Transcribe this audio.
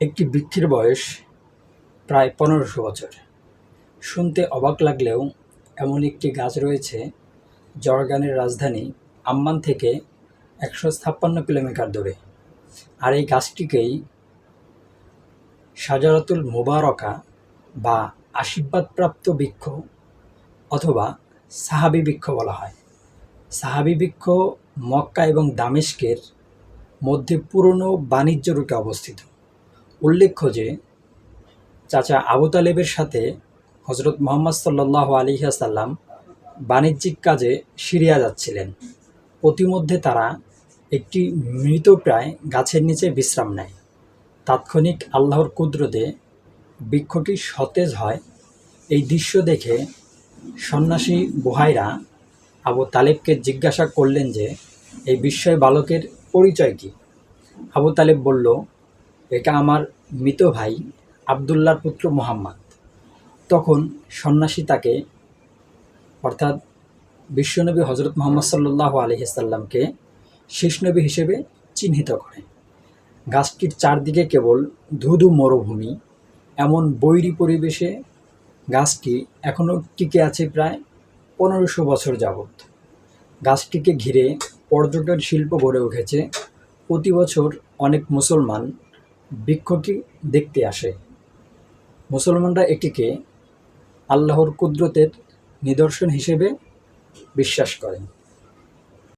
একটি বৃক্ষের বয়স প্রায় পনেরোশো বছর। শুনতে অবাক লাগলেও এমন একটি গাছ রয়েছে জর্গানের রাজধানী আম্মান থেকে একশো ছাপ্পান্ন কিলোমিটার দূরে। আর এই গাছটিকেই সাজারাতুল মোবারকা বা আশীর্বাদপ্রাপ্ত বৃক্ষ অথবা সাহাবি বৃক্ষ বলা হয়। সাহাবি বৃক্ষ মক্কা এবং দামেস্কের মধ্যে পুরনো বাণিজ্য রুটে অবস্থিত। উল্লেখ্য যে, চাচা আবু তালেবের সাথে হজরত মোহাম্মদ সাল্লাহ আলিহাসাল্লাম বাণিজ্যিক কাজে সিরিয়া যাচ্ছিলেন। প্রতিমধ্যে তারা একটি মৃতপ্রায় গাছের নিচে বিশ্রাম নেয়। তাৎক্ষণিক আল্লাহর কুদরতে বৃক্ষটি সতেজ হয়। এই দৃশ্য দেখে সন্ন্যাসী বুহাইরা আবু তালেবকে জিজ্ঞাসা করলেন যে, এই বিস্ময় বালকের পরিচয় কী? আবু তালেব বলল এটা আমার মৃত ভাই আবদুল্লার পুত্র মোহাম্মদ। তখন সন্ন্যাসী তাকে, অর্থাৎ বিশ্বনবী হজরত মোহাম্মদ সাল্লাহ আলহিসাল্লামকে শেষ নবী হিসেবে চিহ্নিত করে। গাছটির চারদিকে কেবল ধুধু মরুভূমি, এমন বৈরী পরিবেশে গাছটি এখনও টিকে আছে প্রায় পনেরোশো বছর যাবৎ। গাছটিকে ঘিরে পর্যটন শিল্প গড়ে উঠেছে। প্রতি বছর অনেক মুসলমান বৃক্ষটি দেখতে আসে। মুসলমানরা এটিকে আল্লাহর কুদরতের নিদর্শন হিসেবে বিশ্বাস করেন।